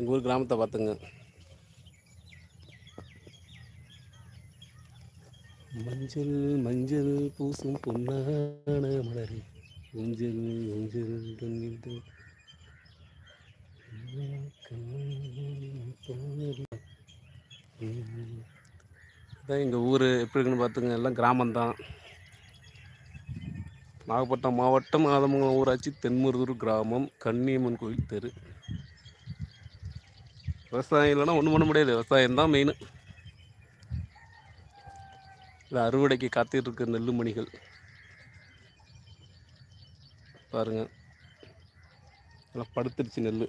எங்கள் ஊர் கிராமத்தை பார்த்துங்க. மஞ்சள் மஞ்சள் பூசும் பொன்னான மலரே. ஊஞ்சல் ஊஞ்சல் இதான் எங்கள் ஊர். எப்படி இருக்குன்னு பார்த்துங்க. எல்லாம் கிராமம்தான். நாகப்பட்டினம் மாவட்டம் ஆதமங்கலம் ஊராட்சி தென்முருதூர் கிராமம் கன்னியம்மன் கோயில் தெரு. விவசாயம் இல்லைன்னா ஒன்றும் பண்ண முடியாது. விவசாயம் தான் மெயின் இது அறுவடைக்கு காத்துட்டு இருக்க நெல்லுமணிகள். பாருங்க. நல்லா படுத்துருச்சு நெல்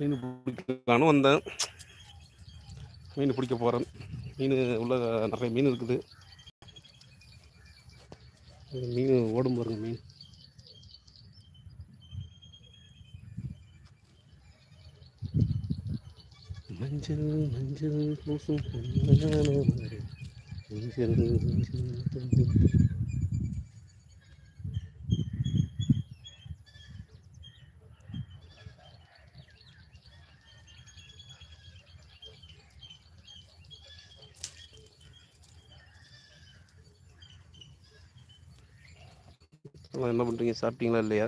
மீன் பிடிக்கலான்னு வந்தேன். மீன் பிடிக்க போகிறேன் மீன் உள்ள நிறைய மீன் இருக்குது. மீன் ஓடும் பாருங்க மீன். மஞ்சள் மஞ்சள் பூசும் பொன்னான மஞ்சள் மஞ்சள். தொங்கும். என்ன பண்ணுறீங்க சாப்பிட்டீங்களா இல்லையா?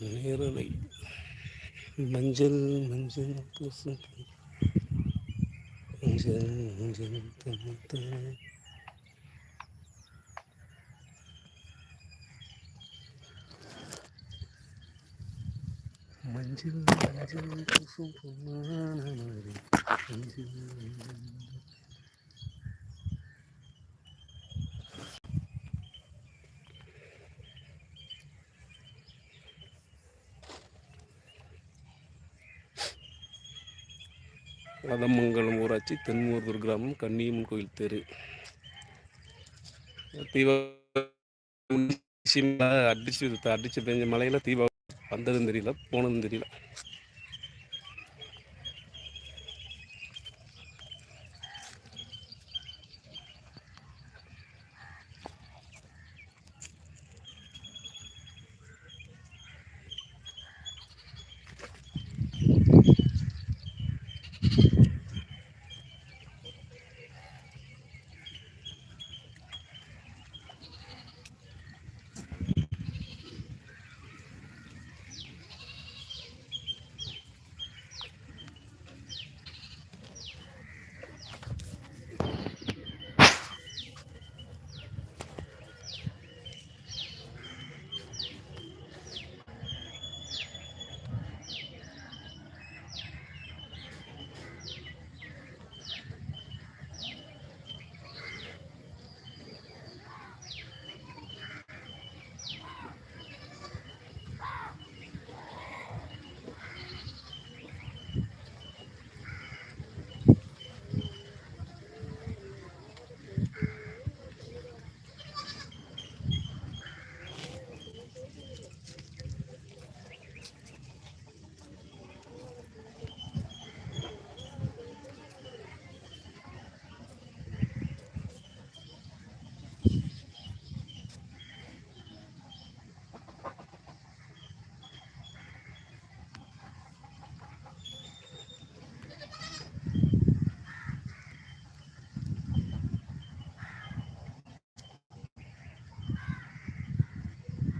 நேரலை. மஞ்சள் மஞ்சள் பூசு மஞ்சள் மஞ்சள் தமுத்தம். மஞ்சள் மஞ்சள் பூசும் பொன்னான மாதிரி மஞ்சள் மஞ்சள் அதமங்கலம் ஊராட்சி தென்மூர்தூர் கிராமம் கன்னியம்மன் கோயில் தெரு. தீபாவளி அடிச்சு அடிச்சு பெஞ்ச மலையில தீபாவளி வந்ததும் தெரியல போனதும் தெரியல.